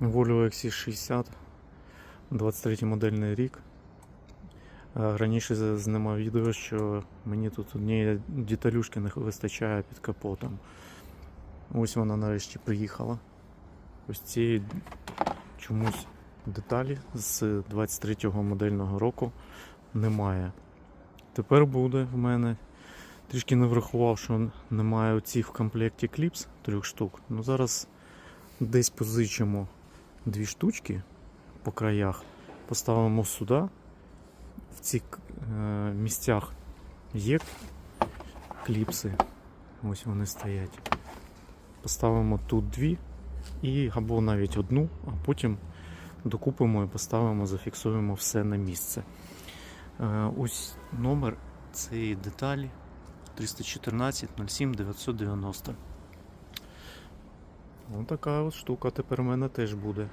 Volvo XC60, 23 модельний рік. Е, Раніше знімав відео, що мені тут однієї деталюшки не вистачає під капотом. Ось вона нарешті приїхала. Ось цієї чомусь деталі з 23-го модельного року немає. Тепер буде в мене. Трішки не врахував, що немає оцих в комплекті кліпс трьох штук. Ну зараз десь позичимо дві штучки по краях, поставимо сюди. В цих е, місцях є кліпси. Ось вони стоять. Поставимо тут дві і або навіть одну, а потім докупимо і поставимо, зафіксуємо все на місце. Е, ось номер цієї деталі 314 07 990. Ось така от штука тепер у мене теж буде.